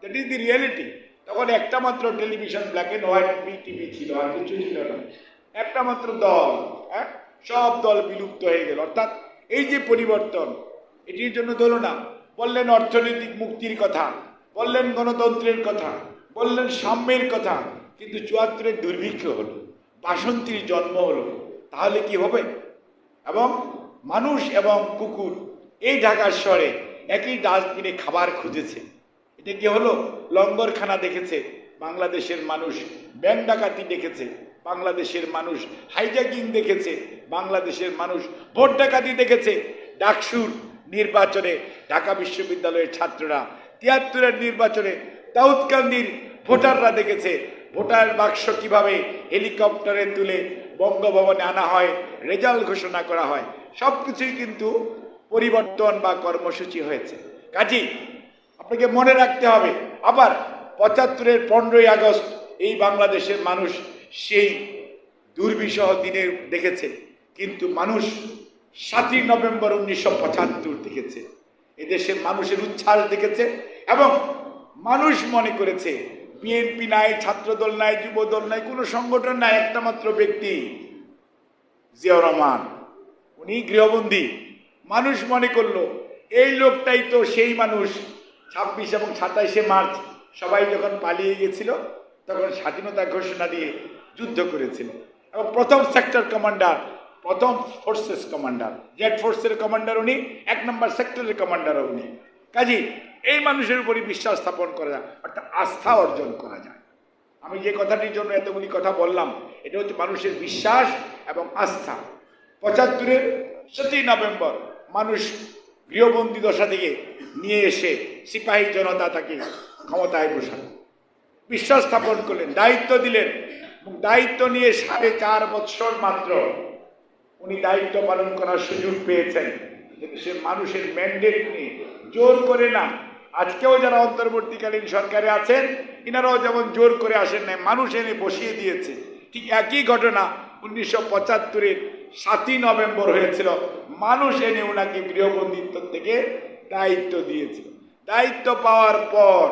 That is the reality তখন একটা মাত্র television black and white TV ছিল, আর কিছু ছিল না। একটা মাত্র দল হ্যাঁ? সব দল বিলুপ্ত হয়ে গেল। অর্থাৎ এই যে পরিবর্তন, এটির জন্য ধরো না বললেন অর্থনৈতিক মুক্তির কথা, বললেন গণতন্ত্রের কথা, বললেন সাম্যের কথা, কিন্তু চুয়াত্তরের দুর্ভিক্ষ হলো, বাসন্তীর জন্ম হলো, তাহলে কি হবে? এবং মানুষ এবং কুকুর এই ঢাকার শহরে একই ডাস্টবিনে খাবার খুঁজেছে। কি হলো? লঙ্গরখানা দেখেছে, বাংলাদেশের মানুষ ব্যাংক ডাকাতি দেখেছে, বাংলাদেশের মানুষ হাইজ্যাকিং দেখেছে, বাংলাদেশের মানুষ ভোট ডাকাতি দেখেছে। ডাকসুর নির্বাচনে ঢাকা বিশ্ববিদ্যালয়ের ছাত্ররা, তিয়াত্তরের নির্বাচনে দাউদকান্দির ভোটাররা দেখেছে। ভোটার বাক্স কীভাবে হেলিকপ্টারে তুলে বঙ্গভবনে আনা হয়, রেজাল্ট ঘোষণা করা হয় সব কিছুই কিন্তু পরিবর্তন বা কর্মসূচি হয়েছে। কাজী আপনাকে মনে রাখতে হবে, আবার পঁচাত্তরের পনেরোই আগস্ট এই বাংলাদেশের মানুষ সেই দুর্বিষহ দিনে দেখেছে, কিন্তু মানুষ সাতই নভেম্বর উনিশশো পঁচাত্তর দেখেছে। এদেশের মানুষের উচ্ছ্বাস দেখেছে এবং মানুষ মনে করেছে, বিএনপি নাই, ছাত্রদল নাই, যুবদল নাই, কোনো সংগঠন নাই, একটা মাত্র ব্যক্তি জিয়াউর রহমান। উনি গৃহবন্দী। মানুষ মনে করল, এই লোকটাই তো সেই মানুষ ছাব্বিশ এবং সাতাইশে মার্চ সবাই যখন পালিয়ে গেছিল, তখন স্বাধীনতা ঘোষণা দিয়ে যুদ্ধ করেছিল। এবং প্রথম সেক্টর কমান্ডার প্রথম ফোর্সেস কমান্ডার জেড ফোর্সের কমান্ডার উনি, এক নম্বর সেক্টরের কমান্ডার উনি। কাজী এই মানুষের উপরই বিশ্বাস স্থাপন করা যায়, অর্থাৎ আস্থা অর্জন করা যায়। আমি যে কথাটির জন্য এতগুলি কথা বললাম, এটা হচ্ছে মানুষের বিশ্বাস এবং আস্থা। পঁচাত্তরের সাতই নভেম্বর মানুষ গৃহবন্দী দশা থেকে নিয়ে এসে সিপাহী জনতা তাকে ক্ষমতায় বসাল। বিশ্বাস স্থাপন করলেন, দায়িত্ব দিলেন দায়িত্ব নিয়ে সাড়ে চার বৎসর মাত্র উনি দায়িত্ব পালন করার সুযোগ পেয়েছেন। সে মানুষের ম্যান্ডেট নিয়ে জোর করে না। আজকেও যারা অন্তর্বর্তীকালীন সরকারে আছেন এনারাও যেমন জোর করে আসেন নাই, মানুষ এনে বসিয়ে দিয়েছে। ঠিক একই ঘটনা উনিশশো পঁচাত্তরের সাতই নভেম্বর হয়েছিল। মানুষ এনে ওনাকে গৃহবন্দিত্ব থেকে দায়িত্ব দিয়েছিল। দায়িত্ব পাওয়ার পর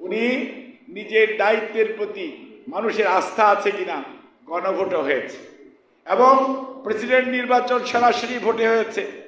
উনি নিজের দায়িত্বের প্রতি মানুষের আস্থা আছে কিনা গণভোট হয়েছে। এবং প্রেসিডেন্ট নির্বাচন সরাসরি ভোটে হয়েছে।